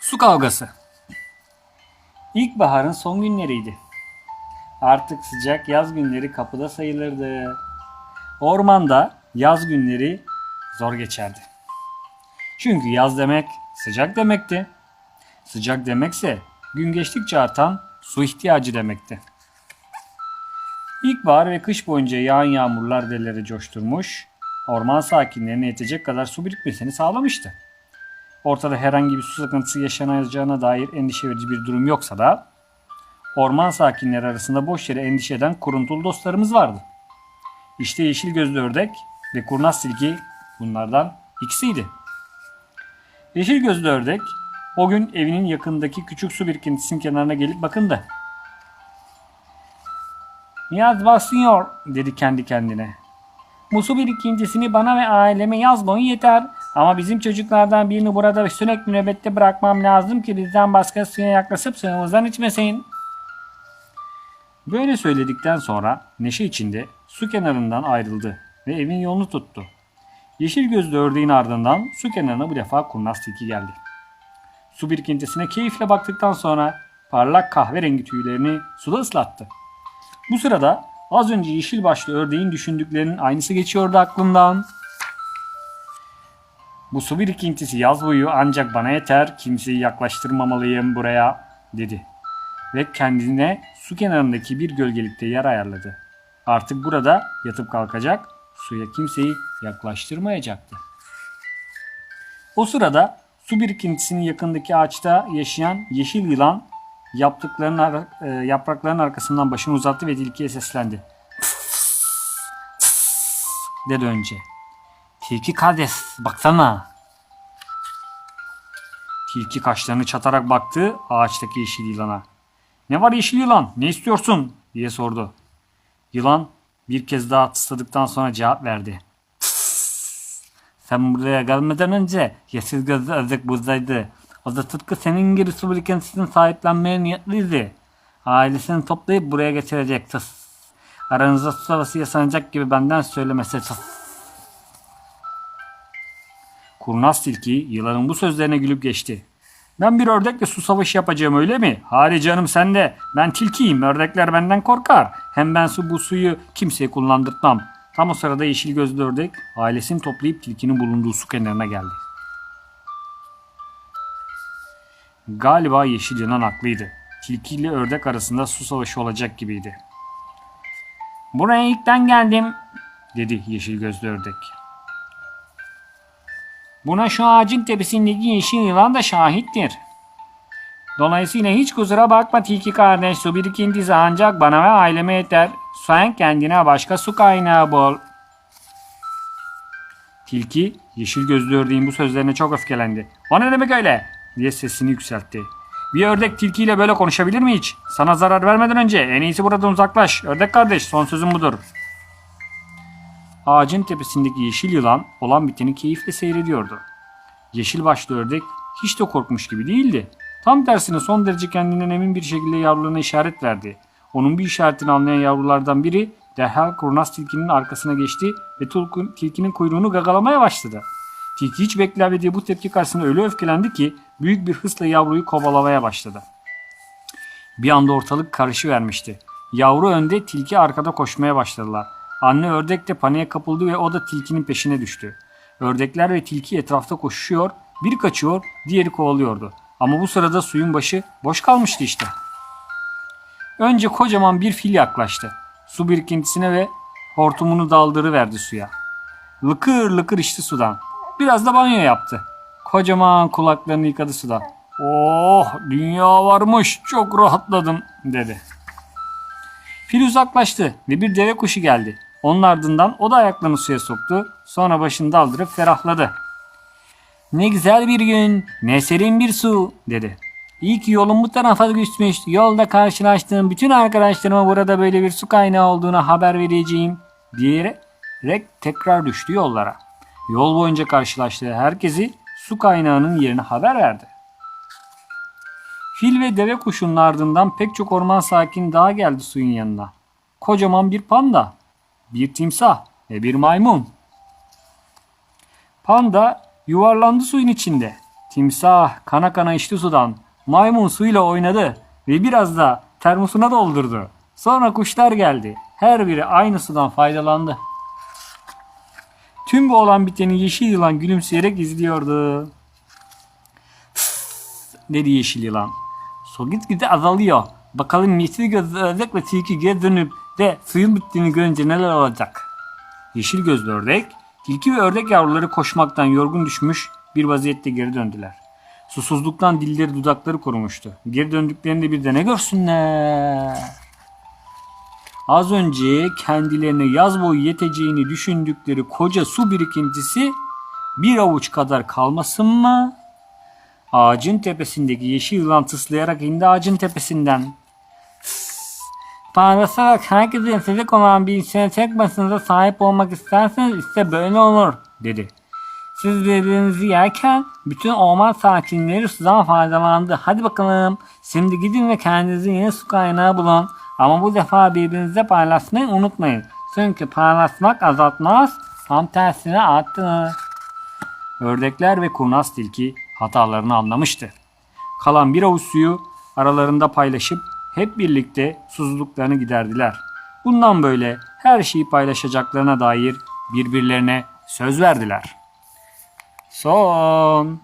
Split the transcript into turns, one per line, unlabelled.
Su kavgası. İlkbaharın son günleriydi. Artık sıcak yaz günleri kapıda sayılırdı. Ormanda yaz günleri zor geçerdi. Çünkü yaz demek sıcak demekti. Sıcak demekse gün geçtikçe artan su ihtiyacı demekti. İlkbahar ve kış boyunca yağan yağmurlar dereleri coşturmuş, orman sakinlerine yetecek kadar su birikmesini sağlamıştı. Ortada herhangi bir su sıkıntısı yaşanacağına dair endişe verici bir durum yoksa da orman sakinleri arasında boş yere endişe eden kuruntulu dostlarımız vardı. İşte yeşil gözlü ördek ve kurnaz tilki bunlardan ikisiydi. Yeşil gözlü ördek o gün evinin yakındaki küçük su birikintisinin kenarına gelip bakındı. Yaz basıyor dedi kendi kendine. Bu su birikintisini bana ve aileme yaz boyu yeter. Ama bizim çocuklardan birini burada sürekli nöbette bırakmam lazım ki bizden başka suya yaklaşıp suyumuzdan içmesin. Böyle söyledikten sonra neşe içinde su kenarından ayrıldı ve evin yolunu tuttu. Yeşil gözlü ördeğin ardından su kenarına bu defa kurnaz tilki geldi. Su birikintisine keyifle baktıktan sonra parlak kahverengi tüylerini suda ıslattı. Bu sırada az önce yeşil başlı ördeğin düşündüklerinin aynısı geçiyordu aklından. Bu su birikintisi yaz boyu ancak bana yeter, kimseyi yaklaştırmamalıyım buraya dedi. Ve kendine su kenarındaki bir gölgelikte yer ayarladı. Artık burada yatıp kalkacak, suya kimseyi yaklaştırmayacaktı. O sırada su birikintisinin yakındaki ağaçta yaşayan yeşil yılan yaptıklarının ar- e, yaprakların arkasından başını uzattı ve tilkiye seslendi. dedi önce. Tilki kardeş baksana. Tilki kaşlarını çatarak baktı ağaçtaki yeşil yılana. Ne var yeşil yılan ne istiyorsun diye sordu. Yılan bir kez daha tısladıktan sonra cevap verdi. Sen buraya gelmeden önce yeşil gözlü ördek buradaydı. O da tıpkı senin gibi su birikintisini sahiplenmeye niyetliydi. Ailesini toplayıp buraya getirecek. Tıs. Aranızda su savaşı yaşanacak gibi benden söylemesi. Tıs. Kurnaz tilki yılanın bu sözlerine gülüp geçti. Ben bir ördekle su savaşı yapacağım öyle mi? Hadi canım sen de. Ben tilkiyim. Ördekler benden korkar. Hem ben su bu suyu kimseye kullandırtmam. Tam o sırada yeşil gözlü ördek ailesini toplayıp tilkinin bulunduğu su kenarına geldi. Galiba yeşil yılan haklıydı. Tilki ile ördek arasında su savaşı olacak gibiydi. Buraya ilkten geldim dedi yeşil gözlü ördek. Buna şu ağacın tepesindeki yeşil yılan da şahittir. Dolayısıyla hiç kusura bakma tilki kardeş su birikintisi ancak bana ve aileme yeter. Sen kendine başka su kaynağı bul. Tilki yeşil gözlü ördeğin bu sözlerine çok öfkelendi. O ne demek öyle? diye sesini yükseltti. Bir ördek tilkiyle böyle konuşabilir mi hiç? Sana zarar vermeden önce en iyisi buradan uzaklaş. Ördek kardeş son sözüm budur. Ağacın tepesindeki yeşil yılan olan biteni keyifle seyrediyordu. Yeşil başlı ördek hiç de korkmuş gibi değildi. Tam tersine son derece kendinden emin bir şekilde yavrularına işaret verdi. Onun bir işaretini anlayan yavrulardan biri derhal kurnaz tilkinin arkasına geçti ve tilkinin kuyruğunu gagalamaya başladı. Tilki hiç beklemediği bu tepki karşısında öyle öfkelendi ki büyük bir hırsla yavruyu kovalamaya başladı. Bir anda ortalık karışıvermişti. Yavru önde, tilki arkada koşmaya başladılar. Anne ördek de paniğe kapıldı ve o da tilkinin peşine düştü. Ördekler ve tilki etrafta koşuyor, biri kaçıyor, diğeri kovalıyordu. Ama bu sırada suyun başı boş kalmıştı işte. Önce kocaman bir fil yaklaştı. Su birikintisine ve hortumunu daldırıverdi suya. Lıkır lıkır içti sudan. Biraz da banyo yaptı. Kocaman kulaklarını yıkadı sudan. Oh dünya varmış çok rahatladım dedi. Fil uzaklaştı ve bir deve kuşu geldi. Onun ardından o da ayaklarını suya soktu. Sonra başını daldırıp ferahladı. Ne güzel bir gün, ne serin bir su dedi. İyi ki yolum bu tarafa düşmüş. Yolda karşılaştığım bütün arkadaşlarıma burada böyle bir su kaynağı olduğunu haber vereceğim diyerek tekrar düştü yollara. Yol boyunca karşılaştığı herkesi su kaynağının yerine haber verdi. Fil ve deve kuşunun ardından pek çok orman sakin daha geldi suyun yanına. Kocaman bir panda, bir timsah ve bir maymun. Panda yuvarlandı suyun içinde. Timsah kana kana içti sudan. Maymun suyla oynadı ve biraz da termosuna doldurdu. Sonra kuşlar geldi. Her biri aynı sudan faydalandı. Tüm bu olan biteni yeşil yılan gülümseyerek izliyordu. dedi yeşil yılan. Su gitgide azalıyor. Bakalım yeşil göz ördek ve tilki geri dönüp de suyun bittiğini görünce neler olacak? Yeşil gözlü ördek, tilki ve ördek yavruları koşmaktan yorgun düşmüş bir vaziyette geri döndüler. Susuzluktan dilleri dudakları kurumuştu. Geri döndüklerinde bir de ne görsünler? Az önce kendilerine yaz boyu yeteceğini düşündükleri koca su birikintisi bir avuç kadar kalmasın mı? Ağacın tepesindeki yeşil yılan tıslayarak indi ağacın tepesinden. Paylaşarak herkesin olan bir şeye tek başınıza sahip olmak isterseniz işte böyle olur dedi. Siz birbirinizi yerken bütün orman sakinleri sudan faydalandı. Hadi bakalım şimdi gidin ve kendinize yeni su kaynağı bulun. Ama bu defa birbirinize paylaşmayı unutmayın. Çünkü paylaşmak azaltmaz, tam tersine arttırır. Ördekler ve kurnaz tilki hatalarını anlamıştı. Kalan bir avuç suyu aralarında paylaşıp hep birlikte susuzluklarını giderdiler. Bundan böyle her şeyi paylaşacaklarına dair birbirlerine söz verdiler. Son.